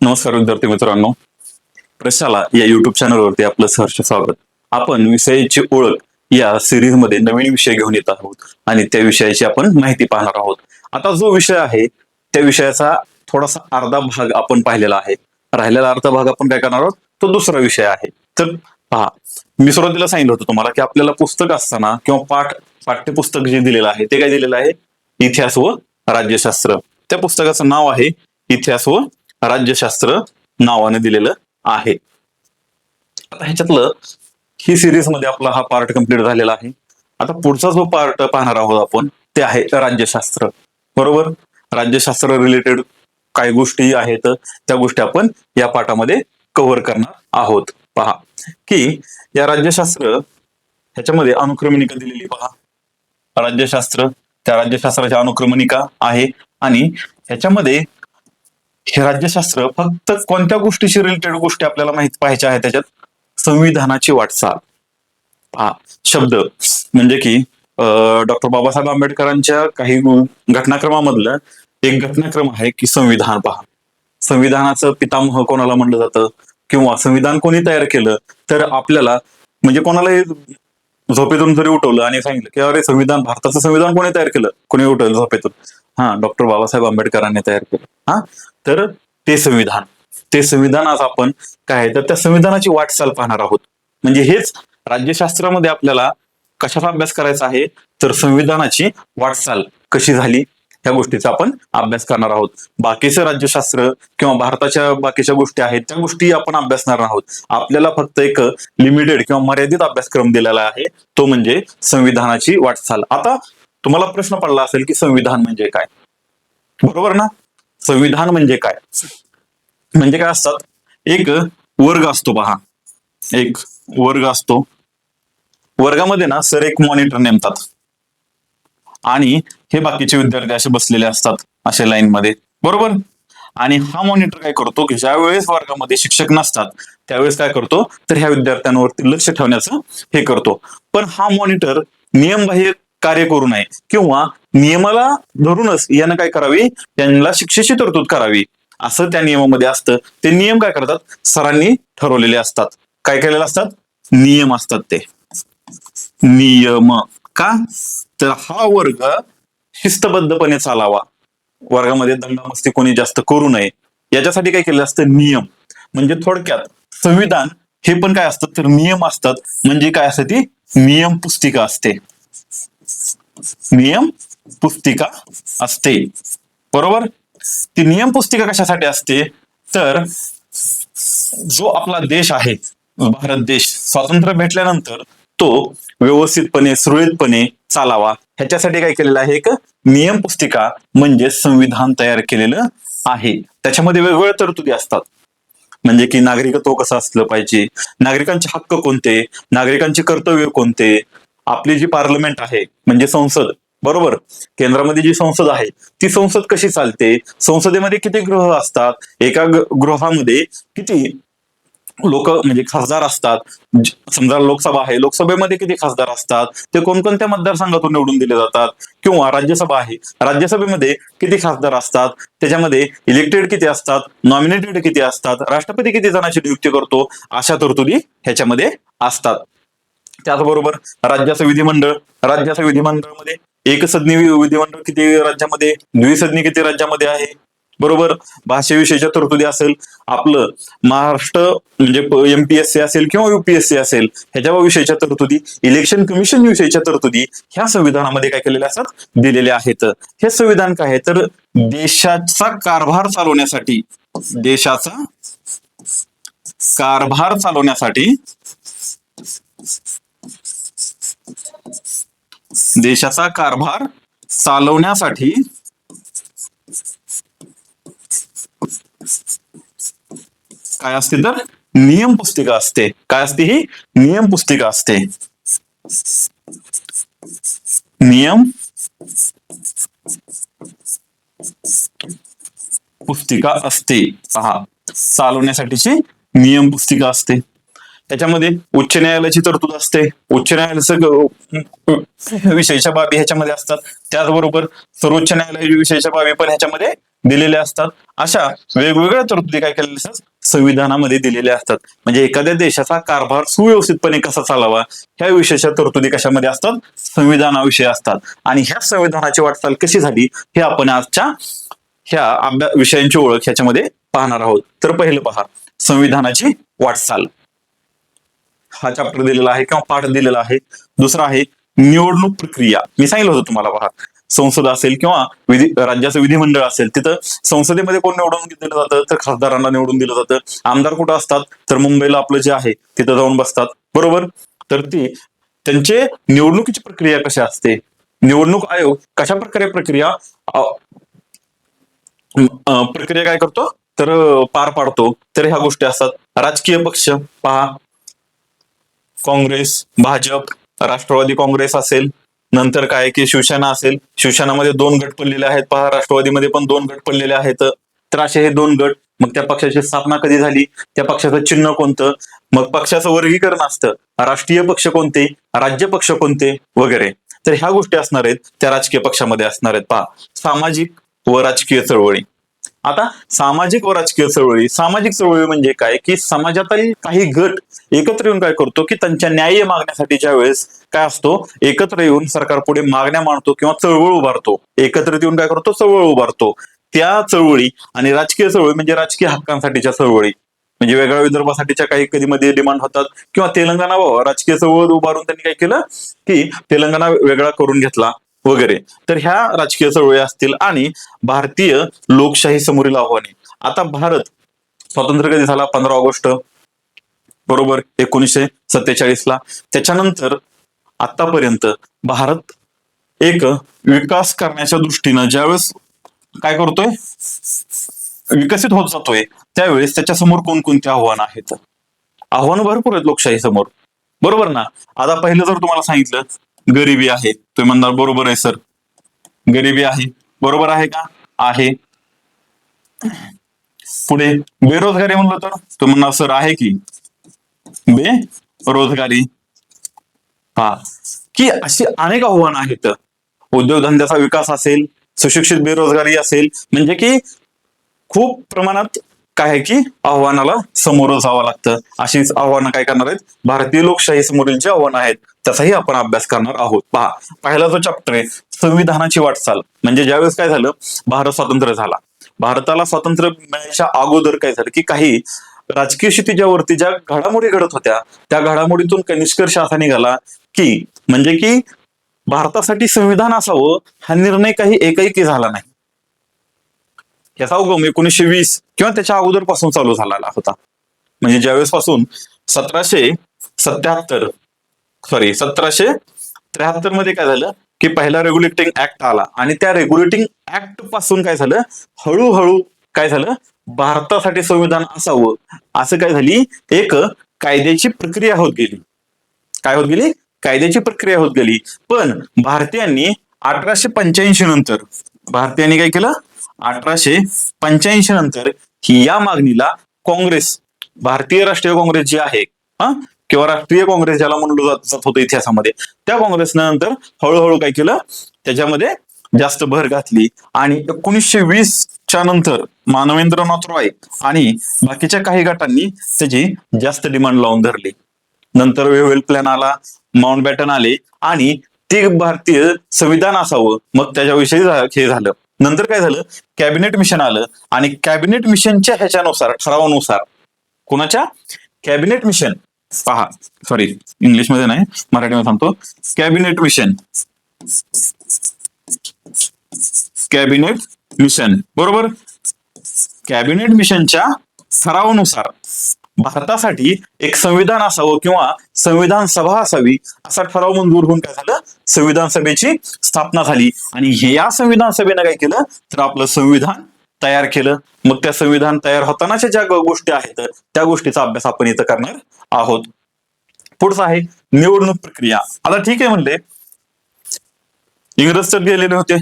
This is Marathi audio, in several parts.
नमस्कार विद्यार्थी मित्रांनो. प्रशाला या युट्यूब चॅनलवरती आपलं सहर्ष स्वागत. आपण विषयाची ओळख या सिरीजमध्ये नवीन विषय घेऊन येत आहोत आणि त्या विषयाची आपण माहिती पाहणार आहोत. आता जो विषय आहे त्या विषयाचा थोडासा अर्धा भाग आपण पाहिलेला आहे. राहिलेला अर्धा भाग आपण काय करणार आहोत? तो दुसरा विषय आहे. तर पहा मी सुरुवातीला सांगितलं होतं तुम्हाला की आपल्याला पुस्तक असताना किंवा पाठ पाठ्यपुस्तक जे दिलेलं आहे ते काय दिलेलं आहे? इतिहास व राज्यशास्त्र. त्या पुस्तकाचं नाव आहे इतिहास व राज्यशास्त्र नावाने दिलेलं आहे. आता ह्याच्यातलं ही सिरीजमध्ये आपला हा पार्ट कंप्लीट झालेला आहे. आता पुढचा जो पार्ट पाहणार आहोत आपण ते आहे राज्यशास्त्र. बरोबर? राज्यशास्त्र रिलेटेड काही गोष्टी आहेत. त्या गोष्टी आपण या पाठामध्ये कव्हर करणार आहोत. पहा की या राज्यशास्त्र ह्याच्यामध्ये अनुक्रमणिका दिलेली पहा राज्यशास्त्र त्या राज्यशास्त्राच्या अनुक्रमणिका आहे. आणि ह्याच्यामध्ये हे राज्यशास्त्र फक्त कोणत्या गोष्टीशी रिलेटेड गोष्टी आपल्याला माहीत पाहायच्या आहेत त्याच्यात? संविधानाची वाटचाल. हा शब्द. म्हणजे की डॉक्टर बाबासाहेब आंबेडकरांच्या काही घटनाक्रमामधलं एक घटनाक्रम आहे की संविधान पहा. संविधानाचं पितामह कोणाला म्हणलं जातं? किंवा संविधान कोणी तयार केलं? तर आपल्याला म्हणजे कोणालाही झोपेतून जरी उठवलं आणि सांगितलं की अरे संविधान भारताचं संविधान कोणी तयार केलं? कोणी उठवलं झोपेतून? हा डॉक्टर बाबासाहेब आंबेडकरांनी तयार केलं. हा तर ते संविधान ते संविधान आज आपण काय आहे? तर त्या संविधानाची वाटचाल पाहणार आहोत. म्हणजे हेच राज्यशास्त्रामध्ये आपल्याला कशाचा अभ्यास करायचा आहे? तर संविधानाची वाटचाल कशी झाली? ह्या गोष्टीचा आपण अभ्यास करणार आहोत. बाकीचं राज्यशास्त्र किंवा भारताच्या बाकीच्या गोष्टी आहेत त्या गोष्टी आपण अभ्यासणार आहोत. आपल्याला फक्त एक लिमिटेड किंवा मर्यादित अभ्यासक्रम दिलेला आहे तो म्हणजे संविधानाची वाटचाल. आता तुम्हाला प्रश्न पडला असेल की संविधान म्हणजे काय? बरोबर ना? संविधान म्हणजे काय? म्हणजे काय असतात? एक वर्ग असतो पहा एक वर्ग असतो. वर्गामध्ये ना सर एक मॉनिटर नेमतात. आणि हे बाकीचे विद्यार्थी असे बसलेले असतात अशा लाईन मध्ये. बरोबर? आणि हा मॉनिटर काय करतो की ज्या वेळेस वर्गामध्ये शिक्षक नसतात त्यावेळेस काय करतो? तर ह्या विद्यार्थ्यांवरती लक्ष ठेवण्याचं हे करतो. पण हा मॉनिटर नियमबाह्य कार्य करू नये किंवा नियमाला धरूनच यानं काय करावी? त्यांना शिक्षेची तरतूद करावी. असं त्या नियमामध्ये असतं. ते नियम काय करतात? सरांनी ठरवलेले असतात. काय केलेले असतात? नियम असतात ते. नियम. का? तर हा वर्ग शिस्तबद्धपणे चालावा. वर्गामध्ये दंडामस्ती कोणी जास्त करू नये. याच्यासाठी काय केलं असतं? नियम. म्हणजे थोडक्यात संविधान हे पण काय असतं? तर नियम असतात. म्हणजे काय असते ती? नियम पुस्तिका असते. नियम पुस्तिका असते. बरोबर? ती नियम पुस्तिका कशासाठी असते? तर जो आपला देश आहे भारत देश स्वातंत्र्य भेटल्यानंतर तो व्यवस्थितपणे सुरळीतपणे चालावा. ह्याच्यासाठी काय केलेलं आहे एक नियम पुस्तिका म्हणजे संविधान तयार केलेलं आहे. त्याच्यामध्ये वेगवेगळ्या तरतुदी असतात. म्हणजे की नागरिकत्व कसं असलं पाहिजे नागरिकांचे हक्क कोणते नागरिकांचे कर्तव्य कोणते आपली जी पार्लमेंट आहे म्हणजे संसद बरोबर? केंद्रामध्ये जी संसद आहे ती संसद कशी चालते? संसदेमध्ये किती गृह असतात? एका गृहामध्ये किती लोक म्हणजे खासदार असतात. समजा लोकसभा आहे लोकसभेमध्ये किती खासदार असतात? ते कोणकोणत्या मतदारसंघातून निवडून दिले जातात? किंवा राज्यसभा आहे राज्यसभेमध्ये किती खासदार असतात? त्याच्यामध्ये इलेक्टेड किती असतात? नॉमिनेटेड किती असतात? राष्ट्रपती किती जणांची नियुक्ती करतो? अशा तरतुदी ह्याच्यामध्ये असतात. त्याचबरोबर राज्याचं विधिमंडळ राज्याचं विधिमंडळामध्ये एकसदनी विधिमंडळ किती राज्यामध्ये द्विसदनी किती राज्यामध्ये आहे? बरोबर? भाषेविषयीच्या तरतुदी असेल आपलं महाराष्ट्र म्हणजे एमपीएससी असेल किंवा युपीएससी असेल ह्याच्या विषयीच्या तरतुदी इलेक्शन कमिशन विषयीच्या तरतुदी ह्या संविधानामध्ये काय केलेल्या असतात? दिलेल्या आहेत. हे संविधान काय आहे? तर देशाचा कारभार चालवण्यासाठी देशाचा कारभार चालवण्यासाठी देशाचा कारभार चालवण्यासाठी काय असते तर? नियम पुस्तिका असते. काय असते ही? नियम पुस्तिका असते. नियम पुस्तिका असते. पहा. चालवण्यासाठीची नियम पुस्तिका असते. त्याच्यामध्ये उच्च न्यायालयाची तरतूद असते. उच्च न्यायालयाचं विषयीच्या बाबी ह्याच्यामध्ये असतात. त्याचबरोबर सर्वोच्च न्यायालय विषयीच्या बाबी पण ह्याच्यामध्ये दिलेल्या असतात. अशा वेगवेगळ्या तरतुदी काय केलेल्या असतात? संविधानामध्ये दिलेल्या असतात. म्हणजे एखाद्या देशाचा कारभार सुव्यवस्थितपणे कसा चालावा ह्या विषयाच्या तरतुदी कशामध्ये असतात? संविधानाविषयी असतात. आणि ह्या संविधानाची वाटचाल कशी झाली हे आपण आजच्या ह्या अभ्या विषयांची ओळख ह्याच्यामध्ये पाहणार आहोत. तर पहिलं पहा संविधानाची वाटचाल. हा चॅप्टर दिलेला आहे किंवा पाठ दिलेला आहे. दुसरा आहे निवडणूक प्रक्रिया. मी सांगितलं होतं तुम्हाला पहा. संसद असेल किंवा विधी राज्याचं विधिमंडळ असेल तिथं संसदेमध्ये कोण निवडून दिलं जातं? तर खासदारांना निवडून दिलं जातं. आमदार कुठं असतात? तर मुंबईला आपलं जे आहे तिथं जाऊन बसतात. बरोबर? तर ती त्यांचे निवडणुकीची प्रक्रिया कशी असते? निवडणूक आयोग कशा प्रकारे प्रक्रिया प्रक्रिया काय करतो? तर पार पाडतो. तर ह्या गोष्टी असतात. राजकीय पक्ष पहा. काँग्रेस भाजप राष्ट्रवादी काँग्रेस असेल नंतर काय की शिवसेना असेल शिवसेनामध्ये दोन गट पडलेले आहेत पहा राष्ट्रवादीमध्ये पण दोन गट पडलेले आहेत. तर असे हे दोन गट मग त्या पक्षाची स्थापना कधी झाली? त्या पक्षाचं चिन्ह कोणतं? मग पक्षाचं वर्गीकरण असतं. राष्ट्रीय पक्ष कोणते? राज्य पक्ष कोणते? वगैरे. तर ह्या गोष्टी असणार आहेत त्या राजकीय पक्षामध्ये असणार आहेत. पहा सामाजिक व राजकीय चळवळी. आता सामाजिक व राजकीय चळवळी सामाजिक चळवळी म्हणजे काय? की समाजातील काही गट एकत्र येऊन काय करतो? की त्यांच्या न्याय मागण्यासाठी ज्या वेळेस काय असतो? एकत्र येऊन सरकार पुढे मागण्या मांडतो किंवा चळवळ उभारतो. एकत्रित येऊन काय करतो? चळवळ उभारतो. त्या चळवळी आणि राजकीय चळवळी म्हणजे राजकीय हक्कांसाठीच्या चळवळी. म्हणजे वेगळ्या विदर्भासाठीच्या काही कधी मध्ये डिमांड होतात किंवा तेलंगणा राजकीय चळवळ उभारून त्यांनी काय केलं? की तेलंगणा वेगळा करून घेतला. वगैरे. तर ह्या राजकीय चळवळी असतील आणि भारतीय लोकशाही समोरील आव्हाने. आता भारत स्वातंत्र्य कधी झाला? पंधरा ऑगस्ट. बरोबर? एकोणीसशे सत्तेचाळीस ला त्याच्यानंतर आतापर्यंत भारत एक विकास करण्याच्या दृष्टीनं ज्यावेळेस काय करतोय? विकसित होत जातोय. त्यावेळेस त्याच्यासमोर कोणकोणती आव्हानं आहेत? आव्हानं भरपूर आहेत लोकशाही समोर बरोबर ना? आता पहिलं जर तुम्हाला सांगितलं गरिबी आहे. तुम्ही म्हणणार बरोबर आहे सर. गरिबी आहे. बरोबर आहे का? आहे. पुढे बेरोजगारी म्हणलं तर? तुम्ही म्हणणार सर आहे की? बेरोजगारी. हा. की अशी अनेक आव्हानं आहेत. उद्योगधंद्याचा विकास असेल सुशिक्षित बेरोजगारी असेल म्हणजे की खूप प्रमाणात काय आहे की आव्हानाला समोर जावं लागतं. अशीच आव्हानं काय करणार आहेत? भारतीय लोकशाही समोरील जी आव्हानं आहेत त्याचाही आपण अभ्यास करणार आहोत. पहा पहिला जो चॅप्टर आहे संविधानाची वाटचाल. म्हणजे ज्यावेळेस काय झालं? भारत स्वातंत्र्य झाला. भारताला स्वातंत्र्य मिळण्याच्या अगोदर काय झालं? की काही राजकीय क्षितिजावरती ज्या घडामोडी घडत होत्या त्या घडामोडीतून काही निष्कर्ष असा निघाला की म्हणजे की भारतासाठी संविधान असावं हा निर्णय काही एकैकी झाला नाही. याचा उगम एकोणीसशे वीस किंवा त्याच्या अगोदरपासून चालू झालेला होता. म्हणजे ज्यावेळेस पासून सतराशे सत्याहत्तर सॉरी सतराशे त्र्याहत्तरमध्ये काय झालं? की पहिला रेग्युलेटिंग ऍक्ट आला. आणि त्या रेग्युलेटिंग ऍक्टपासून काय झालं? हळूहळू काय झालं? भारतासाठी संविधान असावं. असं काय झाली? एक कायद्याची प्रक्रिया होत गेली. काय होत गेली? कायद्याची प्रक्रिया होत गेली. पण भारतीयांनी अठराशे पंच्याऐंशी नंतर भारतीयांनी काय केलं? अठराशे पंच्याऐंशी नंतर ही या मागणीला काँग्रेस भारतीय राष्ट्रीय काँग्रेस जी आहे हा किंवा राष्ट्रीय काँग्रेस ज्याला म्हणलं जात होतं इतिहासामध्ये त्या काँग्रेसनं नंतर हळूहळू काय केलं त्याच्यामध्ये जास्त भर घातली. आणि एकोणीसशे वीस च्या नंतर मानवेंद्रनाथ रॉय आणि बाकीच्या काही गटांनी त्याची जास्त डिमांड लावून धरली. नंतर वेव्हेल प्लॅन आला माउंट बॅटन आले आणि ते भारतीय संविधान असावं मग त्याच्याविषयी हे झालं. नंतर काय झालं? कॅबिनेट मिशन आलं आणि कॅबिनेट मिशनच्या ह्याच्यानुसार ठरावानुसार कोणाच्या? Cabinet mission. पहा सॉरी इंग्लिशमध्ये नाही मराठीमध्ये सांगतो कॅबिनेट मिशन. Cabinet mission. बरोबर? कॅबिनेट मिशनच्या ठरावानुसार भारतासाठी एक संविधान असावं किंवा संविधान सभा असावी असा ठराव मंजूर होऊन काय झालं? संविधान सभेची स्थापना झाली. आणि हे या संविधान सभेनं काय केलं? तर आपलं संविधान तयार केलं. मग त्या संविधान तयार होतानाच्या ज्या गोष्टी आहेत त्या गोष्टीचा अभ्यास आपण इथं करणार आहोत. पुढचं आहे निवडणूक प्रक्रिया. आता ठीक आहे म्हणले. इंग्रज तर गेलेले होते.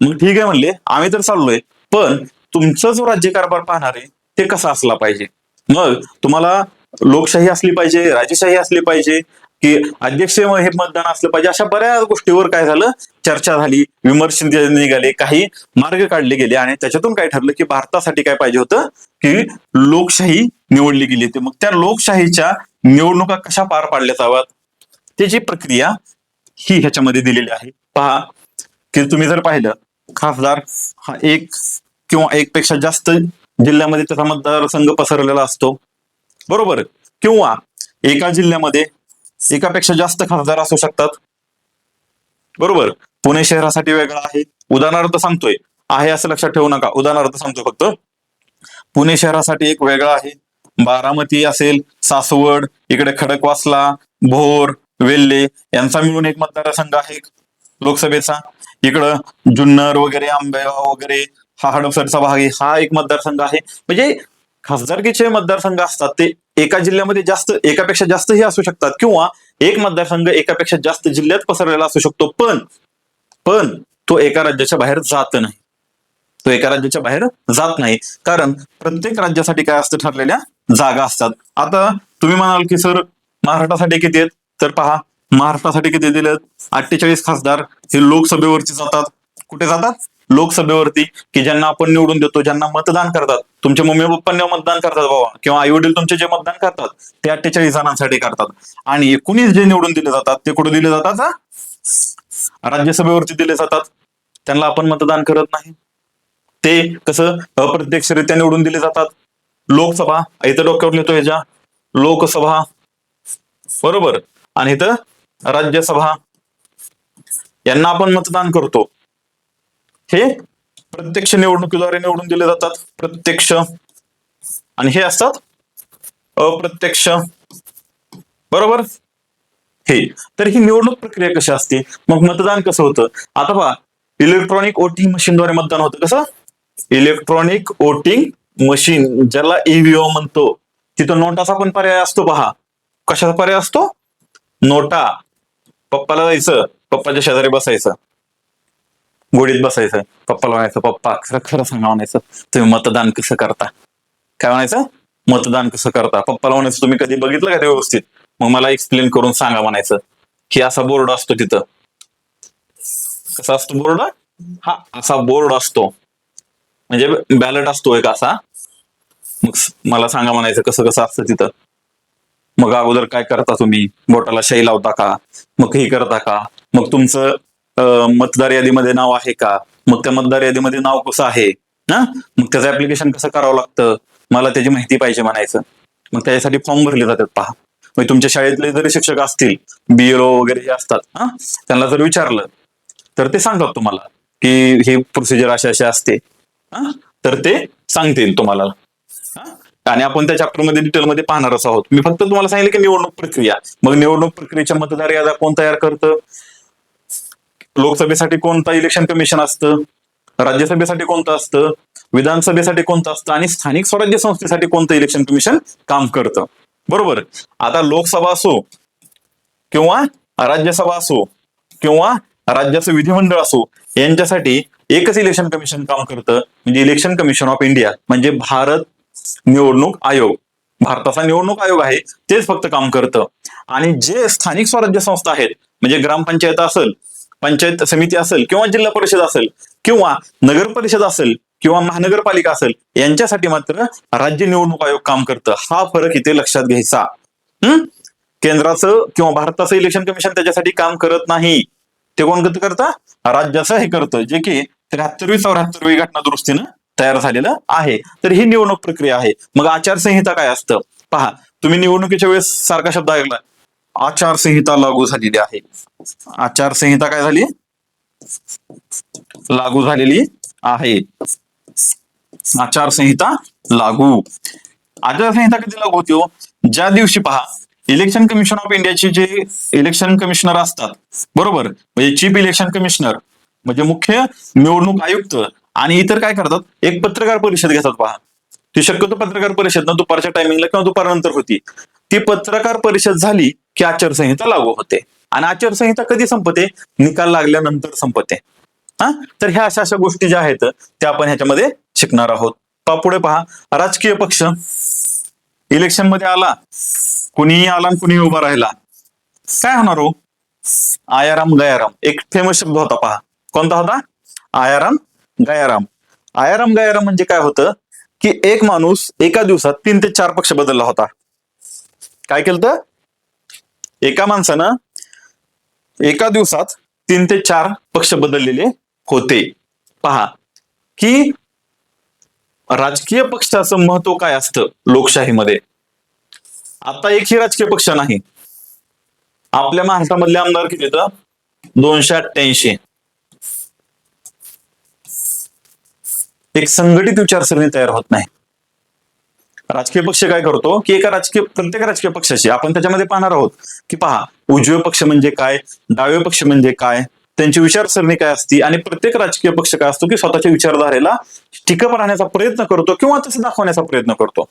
मग ठीक आहे म्हणले. आम्ही तर चाललोय. पण तुमचा जो राज्यकारभार पाहणार आहे ते कसा असला पाहिजे? मग तुम्हाला लोकशाही असली पाहिजे राजेशाही असली पाहिजे की अध्यक्ष हे मतदान असलं पाहिजे अशा बऱ्याच गोष्टीवर काय झालं? चर्चा झाली विमर्श निघाले काही मार्ग काढले गेले आणि त्याच्यातून काय ठरलं की भारतासाठी काय पाहिजे होतं? की लोकशाही निवडली गेली होती. मग त्या लोकशाहीच्या निवडणुका कशा पार पाडल्या जाव्यात? त्याची प्रक्रिया ही ह्याच्यामध्ये दिलेली आहे. पहा की तुम्ही जर पाहिलं खासदार हा एक किंवा एक पेक्षा जास्त जिल्ह्यामध्ये त्याचा मतदारसंघ पसरलेला असतो. बरोबर. किंवा एका जिल्ह्यामध्ये एकापेक्षा जास्त खासदार असू शकतात. बरोबर. पुणे शहरासाठी वेगळा आहे. उदाहरणार्थ सांगतोय. आहे असं लक्षात ठेवू नका. उदाहरणार्थ सांगतोय फक्त. पुणे शहरासाठी एक वेगळा आहे. बारामती असेल सासवड इकडे खडकवासला भोर वेल्हे यांचा मिळून एक मतदारसंघ आहे. लोकसभेचा. इकडं जुन्नर वगैरे आंबेगाव वगैरे हा हडपसरचा भाग आहे हा एक मतदारसंघ आहे. म्हणजे खासदारकीचे मतदारसंघ असतात ते एका जिल्ह्यामध्ये जास्त एकापेक्षा जास्तही असू शकतात किंवा एक मतदारसंघ एकापेक्षा जास्त जिल्ह्यात पसरलेला असू शकतो पण पण तो एका राज्याच्या बाहेर जात नाही. तो एका राज्याच्या बाहेर जात नाही. कारण प्रत्येक राज्यासाठी काय असतं ठरलेल्या जागा असतात. आता तुम्ही म्हणाल की सर महाराष्ट्रासाठी किती आहेत? तर पहा महाराष्ट्रासाठी किती दिलेत? अठ्ठेचाळीस खासदार हे लोकसभेवरती जातात. कुठे जातात? लोकसभेवरती की ज्यांना आपण निवडून देतो ज्यांना मतदान करतात. तुमचे मम्मी पप्पांना मतदान करतात बाबा. किंवा आई वडील तुमचे जे मतदान करतात ते अठ्ठेचाळीस जणांसाठी करतात. आणि एकोणीस जे निवडून दिले जातात ते कुठे दिले जातात राज्यसभेवरती दिले जातात. त्यांना आपण मतदान करत नाही. ते कसं अप्रत्यक्षरित्या निवडून दिले जातात. लोकसभा इथं डोक्यावर लिहितो ह्याच्या लोकसभा. बरोबर. आणि इथं राज्यसभा. यांना आपण मतदान करतो. हे प्रत्यक्ष निवडणुकीद्वारे निवडून दिले जातात. प्रत्यक्ष. आणि हे असतात अप्रत्यक्ष. बरोबर? हे. तर ही निवडणूक प्रक्रिया कशी असते? मग मतदान कसं होतं? आता पहा इलेक्ट्रॉनिक वोटिंग मशीनद्वारे मतदान होतं कसं? इलेक्ट्रॉनिक वोटिंग मशीन ज्याला ईव्हीओ म्हणतो. तिथं नोटाचा पण पर्याय असतो पहा. कशाचा पर्याय असतो? नोटा. पप्पाला जायचं. पप्पाच्या शेजारी बसायचं. गोडीत बसायचं. पप्पाला म्हणायचं पप्पा खरं खरं सांगा म्हणायचं. तुम्ही मतदान कसं करता? काय म्हणायचं? मतदान कसं करता? पप्पाला म्हणायचं तुम्ही कधी बघितलं का ते व्यवस्थित? मग मला एक्सप्लेन करून सांगा म्हणायचं की असा बोर्ड असतो तिथं. कसा असतो बोर्ड? हा असा बोर्ड असतो. म्हणजे बॅलेट असतो एक असा. मग मला सांगा म्हणायचं कसं कसं असतं तिथं? मग अगोदर काय करता तुम्ही? बोटाला शाई लावता का? मग हे करता का? मग तुमचं मतदार यादीमध्ये नाव आहे का? मग त्या मतदार यादीमध्ये नाव कसं आहे? ना मग त्याचं ऍप्लिकेशन कसं करावं लागतं? मला त्याची माहिती पाहिजे म्हणायचं. मग त्याच्यासाठी फॉर्म भरले जातात पहा. म्हणजे तुमच्या शाळेतले जरी शिक्षक असतील बीएलओ वगैरे जे असतात हा? त्यांना जर विचारलं तर ते सांगतात तुम्हाला की हे प्रोसिजर अशी अशी असते. हा? तर ते सांगतील तुम्हाला. आणि आपण त्या चॅप्टरमध्ये डिटेलमध्ये पाहणारच आहोत. मी फक्त तुम्हाला सांगितलं की निवडणूक प्रक्रिया. मग निवडणूक प्रक्रियेच्या मतदार याद्या कोण तयार करतं? लोकसभेसाठी कोणतं इलेक्शन कमिशन असतं? राज्यसभेसाठी कोणतं असतं? विधानसभेसाठी कोणतं असतं? आणि स्थानिक स्वराज्य संस्थेसाठी कोणतं इलेक्शन कमिशन काम करतं? बरोबर. आता लोकसभा असो किंवा राज्यसभा असो किंवा राज्याचं विधिमंडळ असो यांच्यासाठी एकच इलेक्शन कमिशन काम करतं. म्हणजे इलेक्शन कमिशन ऑफ इंडिया म्हणजे भारत निवडणूक आयोग. भारताचा निवडणूक आयोग आहे तेच फक्त काम करतं. आणि जे स्थानिक स्वराज्य संस्था आहेत म्हणजे ग्रामपंचायत असेल पंचायत समिती असेल किंवा जिल्हा परिषद असेल किंवा नगर परिषद असेल किंवा महानगरपालिका असेल यांच्यासाठी मात्र राज्य निवडणूक आयोग काम करतं. हा फरक इथे लक्षात घ्यायचा. हम्म केंद्राचं किंवा भारताचं इलेक्शन कमिशन त्याच्यासाठी काम करत नाही. ते कोण कसं करतं? राज्याचं हे करतं जे की त्र्याहत्तरवी चौऱ्याहत्तरवी घटना दुरुस्तीनं तयार झालेलं आहे. तर ही निवडणूक प्रक्रिया आहे. मग आचारसंहिता काय असतं? पहा तुम्ही निवडणुकीच्या वेळेस सारखा शब्द ऐकला. आचारसंहिता लागू झालेली आहे. आचारसंहिता काय झाली? लागू झालेली आहे. आचारसंहिता लागू. आचारसंहिता कधी लागू होती हो? ज्या दिवशी पहा इलेक्शन कमिशन ऑफ इंडियाचे जे इलेक्शन कमिशनर असतात बरोबर? म्हणजे चीफ इलेक्शन कमिशनर म्हणजे मुख्य निवडणूक आयुक्त आणि इतर काय करतात? एक पत्रकार परिषद घेतात पहा. ती शक्यतो पत्रकार परिषद ना दुपारच्या टायमिंगला किंवा दुपारनंतर होती. ती पत्रकार परिषद झाली की आचारसंहिता लागू होते. आणि आचारसंहिता कधी संपते? निकाल लागल्यानंतर संपते. हा? तर ह्या अशा अशा गोष्टी ज्या आहेत त्या आपण ह्याच्यामध्ये शिकणार आहोत. पुढे पहा. राजकीय पक्ष. इलेक्शनमध्ये आला. कुणीही आला आणि कुणीही उभा राहिला. काय होणार हो? आयाराम गयाराम. एक फेमस शब्द होता पहा. कोणता होता? आयाराम गयाराम. आयाराम गयाराम म्हणजे काय होतं? की एक माणूस एका दिवसात तीन ते चार पक्ष बदलला होता. काय केलं एका माणसानं एका दिवसात तीन ते चार पक्ष बदललेले होते. पहा की राजकीय पक्षाचं महत्त्व काय असतं लोकशाहीमध्ये? आता एकही राजकीय पक्ष नाही. आपल्या महाराष्ट्रामधले आमदार किती तर दोनशे अठ्ठ्याऐंशी. एक संघटित विचारसरणी तयार होत नाही. राजकीय पक्ष काय करतो की एका राजकीय प्रत्येक राजकीय पक्षाशी आपण त्याच्यामध्ये पाहणार आहोत की पहा उजवे पक्ष म्हणजे काय डावे पक्ष म्हणजे काय त्यांची विचारसरणी काय असती आणि प्रत्येक राजकीय पक्ष काय असतो की स्वतःच्या विचारधारेला टिकप राहण्याचा प्रयत्न करतो किंवा तसं दाखवण्याचा प्रयत्न करतो.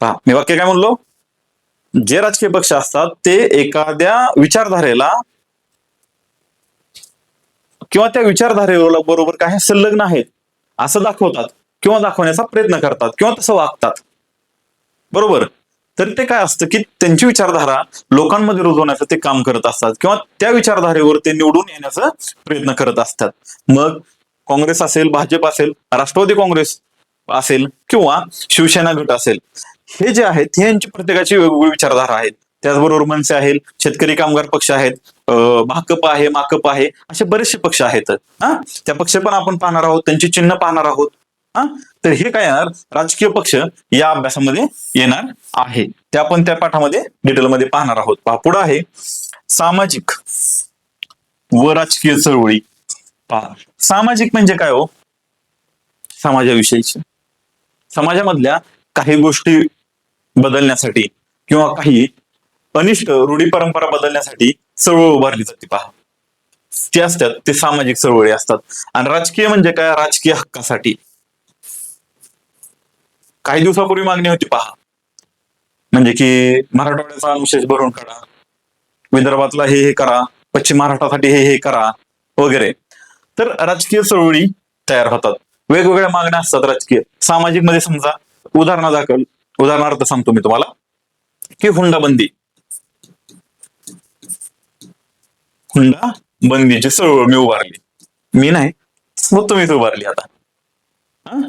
पहा मी वाक्य काय म्हणलो? जे राजकीय पक्ष असतात ते एखाद्या विचारधारेला किंवा त्या विचारधारेला बरोबर काय संलग्न आहेत असं दाखवतात. किंवा दाखवण्याचा प्रयत्न करतात किंवा तसं वागतात. बरोबर? तर ते काय असतं की त्यांची विचारधारा लोकांमध्ये रुजवण्याचं ते काम करत असतात किंवा त्या विचारधारेवर ते निवडून येण्याचा प्रयत्न करत असतात. मग काँग्रेस असेल भाजप असेल राष्ट्रवादी काँग्रेस असेल किंवा शिवसेना गट असेल हे जे आहेत हे यांची प्रत्येकाची वेगवेगळी विचारधारा आहेत. त्याचबरोबर मनसे आहेत शेतकरी कामगार पक्ष आहेत भाकप आहे माकप आहे असे बरेचसे पक्ष आहेत. हा? त्या पक्ष पण आपण पाहणार आहोत त्यांची चिन्ह पाहणार आहोत. हा? तर हे काय येणार? राजकीय पक्ष या अभ्यासामध्ये येणार आहे. ते आपण त्या पाठामध्ये डिटेलमध्ये पाहणार आहोत. पहा पुढं आहे. सामाजिक व राजकीय चळवळी. पहा सामाजिक म्हणजे काय हो? समाजाविषयीचे. समाजामधल्या काही गोष्टी बदलण्यासाठी किंवा काही अनिष्ट रूढी परंपरा बदलण्यासाठी चळवळ उभारली जाते पहा. ते असतात ते सामाजिक चळवळी असतात. आणि राजकीय म्हणजे काय? राजकीय हक्कासाठी. काही दिवसापूर्वी मागणी होती पहा. म्हणजे की मराठवाड्याचा अनुशेष भरून काढा. विदर्भातला हे हे करा. पश्चिम महाराष्ट्रासाठी हे हे करा. वगैरे. तर राजकीय चळवळी तयार होतात. वेगवेगळ्या मागण्या असतात राजकीय. सामाजिकमध्ये समजा उदाहरणादाखल उदाहरणार्थ सांगतो मी तुम्हाला. की हुंडाबंदी. हुंडा बंदीची चळवळ मी उभारली. मी नाही. मग तुम्हीच उभारली आता. हा?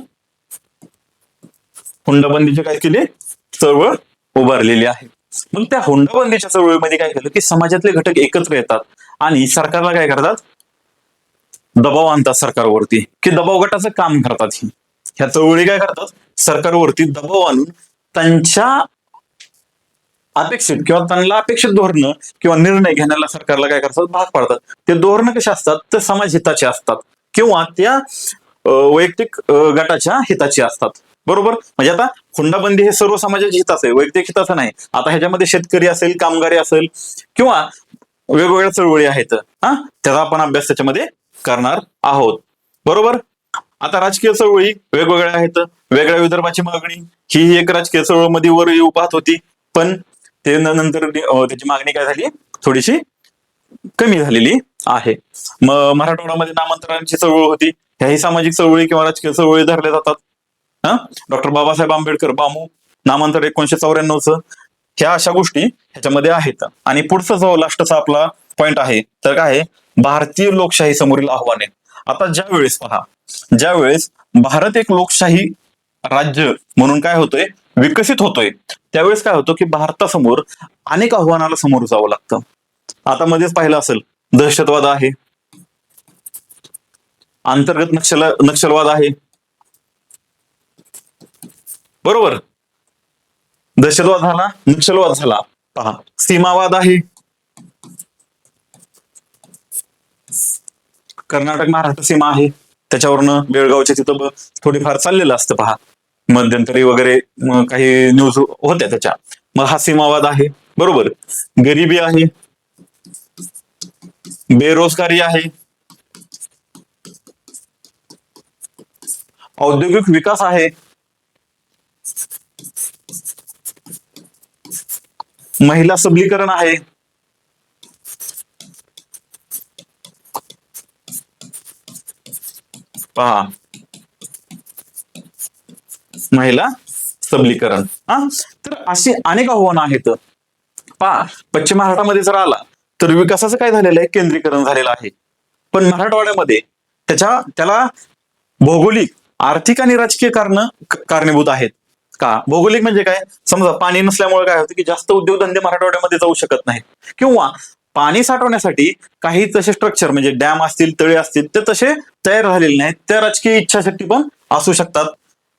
हुंडाबंदीचे काय केले? चळवळ उभारलेली आहे. मग त्या हुंडाबंदीच्या चळवळीमध्ये काय केलं की समाजातले घटक एकत्र येतात आणि सरकारला काय करतात? दबाव आणतात सरकारवरती. की दबाव गटाचं काम करतात ही. ह्या चळवळी काय करतात? सरकारवरती दबाव आणून त्यांच्या अपेक्षित किंवा त्यांना अपेक्षित धोरणं किंवा निर्णय घेण्याला सरकारला काय करतात? भाग पाडतात. ते धोरणं कसे असतात? ते समाज हिताचे असतात. किंवा त्या वैयक्तिक गटाच्या हिताची असतात. बरोबर? म्हणजे आता हुंडाबंदी हे सर्व समाजाच्या हिताचं आहे वैयक्तिक हिताचं नाही. आता ह्याच्यामध्ये शेतकरी असेल कामगारी असेल किंवा वेगवेगळ्या चळवळी आहेत हा? त्याचा आपण अभ्यास त्याच्यामध्ये करणार आहोत. बरोबर? आता राजकीय चळवळी वेगवेगळ्या आहेत वेगळ्या विदर्भाची मागणी ही एक राजकीय चळवळीमध्ये वर येऊ पाहत होती पण ते नंतर त्याची मागणी काय झाली? थोडीशी कमी झालेली आहे. मग मराठवाड्यामध्ये नामांतरांची चळवळ होती. ह्याही सामाजिक चळवळी किंवा राजकीय चळवळी धरल्या जातात. हा? डॉक्टर बाबासाहेब आंबेडकर बामू नामांतर एकोणीशे चौऱ्याण्णवचं ह्या अशा गोष्टी ह्याच्यामध्ये आहेत. आणि पुढचा जो लास्टचा आपला पॉइंट आहे तर काय आहे? भारतीय लोकशाही समोरील आव्हाने आता ज्या वेळेस पहा ज्या वेळेस भारत एक लोकशाही राज्य म्हणून काय होतोय? विकसित होतोय. त्यावेळेस काय होतं की भारतासमोर अनेक आव्हानाला समोर जावं लागतं. आता मध्येच पाहिलं असेल दहशतवाद आहे. अंतर्गत नक्षल नक्षलवाद आहे. बरोबर. दहशतवाद झाला नक्षलवाद झाला. पहा सीमावाद आहे. कर्नाटक महाराष्ट्र सीमा आहे. त्याच्यावरनं बेळगावच्या तिथं थोडीफार चाललेलं असतं पहा. मध्यंतरी वगैरे काही न्यूज होत्या त्याच्या. मग हा सीमावाद आहे. बरोबर. गरिबी आहे. बेरोजगारी आहे. औद्योगिक विकास आहे. महिला सबलीकरण आहे. पहा. महिला सबलीकरण. हा? तर अशी अनेक आव्हानं आहेत. पहा पश्चिम महाराष्ट्रामध्ये जर आला तर विकासाचं काय झालेलं आहे? केंद्रीकरण झालेलं आहे. पण मराठवाड्यामध्ये त्याच्या त्याला भौगोलिक आर्थिक आणि राजकीय कारण कारणीभूत आहेत. का? भौगोलिक म्हणजे काय? समजा पाणी नसल्यामुळे काय होतं की जास्त उद्योगधंदे मराठवाड्यामध्ये जाऊ शकत नाहीत. किंवा पाणी साठवण्यासाठी काही तसे स्ट्रक्चर म्हणजे डॅम असतील तळे असतील ते तसे तयार झालेले नाहीत. त्या राजकीय इच्छाशक्ती पण असू शकतात.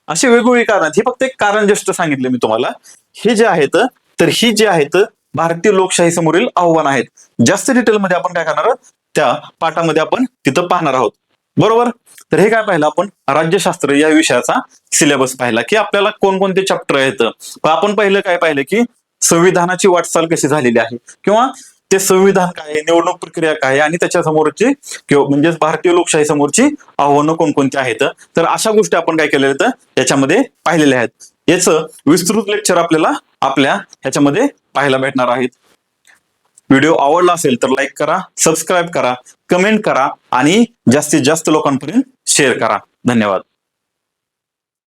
अशी वेगवेगळी कारण. हे फक्त एक कारण ज्येष्ठ सांगितले मी तुम्हाला. हे जे आहेत तर ही जे आहेत भारतीय लोकशाही समोरील आव्हान आहेत. जास्त डिटेलमध्ये आपण काय करणार आहोत? त्या पाठामध्ये आपण तिथं पाहणार आहोत. बरोबर? तर हे काय पाहिलं आपण? राज्यशास्त्र या विषयाचा सिलेबस पाहिला की आपल्याला कोणकोणते चॅप्टर आहेत? आपण पहिलं काय पाहिलं की संविधानाची वाटचाल कशी झालेली आहे? किंवा ते संविधान काय आहे? निवडणूक प्रक्रिया काय आहे? आणि त्याच्या समोरची किंवा म्हणजेच भारतीय लोकशाही समोरची आव्हानं कोणकोणती आहेत? तर अशा गोष्टी आपण काय केलेल्या आहेत? याच्यामध्ये पाहिलेल्या आहेत. याचं विस्तृत लेक्चर आपल्याला आपल्या ह्याच्यामध्ये पाहायला भेटणार आहेत. व्हिडिओ आवडला असेल तर लाईक करा सबस्क्राईब करा कमेंट करा आणि जास्तीत जास्त लोकांपर्यंत शेअर करा. धन्यवाद.